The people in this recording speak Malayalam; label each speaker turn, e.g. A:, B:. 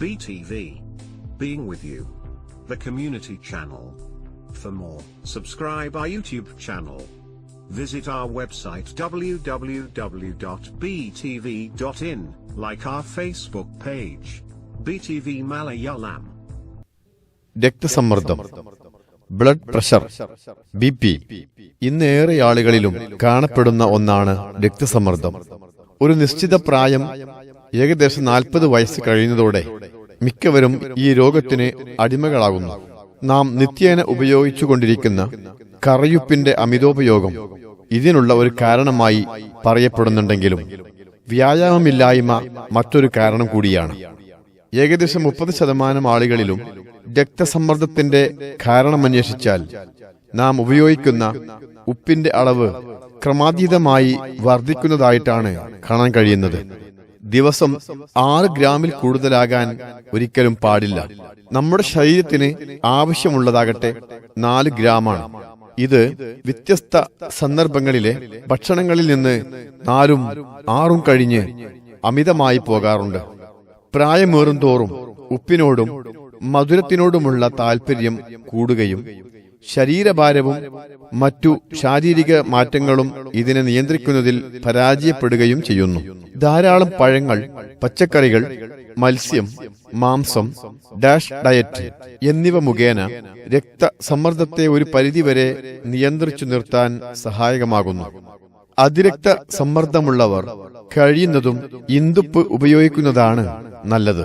A: BTV. Being with you. The community channel. For more, subscribe our YouTube channel. Visit our website www.btv.in, like our Facebook page. BTV Malayalam.
B: രക്തസമ്മർദ്ദം ബ്ലഡ് പ്രഷർ ബി പി ഇന്നേറെ ആളുകളിലും കാണപ്പെടുന്ന ഒന്നാണ് രക്തസമ്മർദ്ദം ഒരു നിശ്ചിത പ്രായം ഏകദേശം നാൽപ്പത് വയസ്സ് കഴിയുന്നതോടെ മിക്കവരും ഈ രോഗത്തിന് അടിമകളാകുന്നു. നാം നിത്യേന ഉപയോഗിച്ചുകൊണ്ടിരിക്കുന്ന കറയുപ്പിന്റെ അമിതോപയോഗം ഇതിനുള്ള ഒരു കാരണമായി പറയപ്പെടുന്നുണ്ടെങ്കിലും വ്യായാമമില്ലായ്മ മറ്റൊരു കാരണം കൂടിയാണ്. ഏകദേശം മുപ്പത് ശതമാനം ആളുകളിലും രക്തസമ്മർദ്ദത്തിന്റെ കാരണമന്വേഷിച്ചാൽ നാം ഉപയോഗിക്കുന്ന ഉപ്പിന്റെ അളവ് ക്രമാതീതമായി വർദ്ധിക്കുന്നതായിട്ടാണ് കാണാൻ കഴിയുന്നത്. ദിവസം ആറ് ഗ്രാമിൽ കൂടുതലാകാൻ ഒരിക്കലും പാടില്ല. നമ്മുടെ ശരീരത്തിന് ആവശ്യമുള്ളതാകട്ടെ നാല് ഗ്രാമാണ്. ഇത് വ്യത്യസ്ത സന്ദർഭങ്ങളിലെ ഭക്ഷണങ്ങളിൽ നിന്ന് നാലും ആറും കഴിഞ്ഞ് അമിതമായി പോകാറുണ്ട്. പ്രായമേറും തോറും ഉപ്പിനോടും മധുരത്തിനോടുമുള്ള താല്പര്യം കൂടുകയും ശരീരഭാരവും മറ്റു ശാരീരിക മാറ്റങ്ങളും ഇതിനെ നിയന്ത്രിക്കുന്നതിൽ പരാജയപ്പെടുകയും ചെയ്യുന്നു. ധാരാളം പഴങ്ങൾ പച്ചക്കറികൾ മത്സ്യം മാംസം ഡാഷ് ഡയറ്റ് എന്നിവ മുഖേന രക്തസമ്മർദ്ദത്തെ ഒരു പരിധിവരെ നിയന്ത്രിച്ചു നിർത്താൻ സഹായകമാകുന്നു. അതിരക്ത സമ്മർദ്ദമുള്ളവർ കഴിയുന്നതും ഇന്ദുപ്പ് ഉപയോഗിക്കുന്നതാണ് നല്ലത്.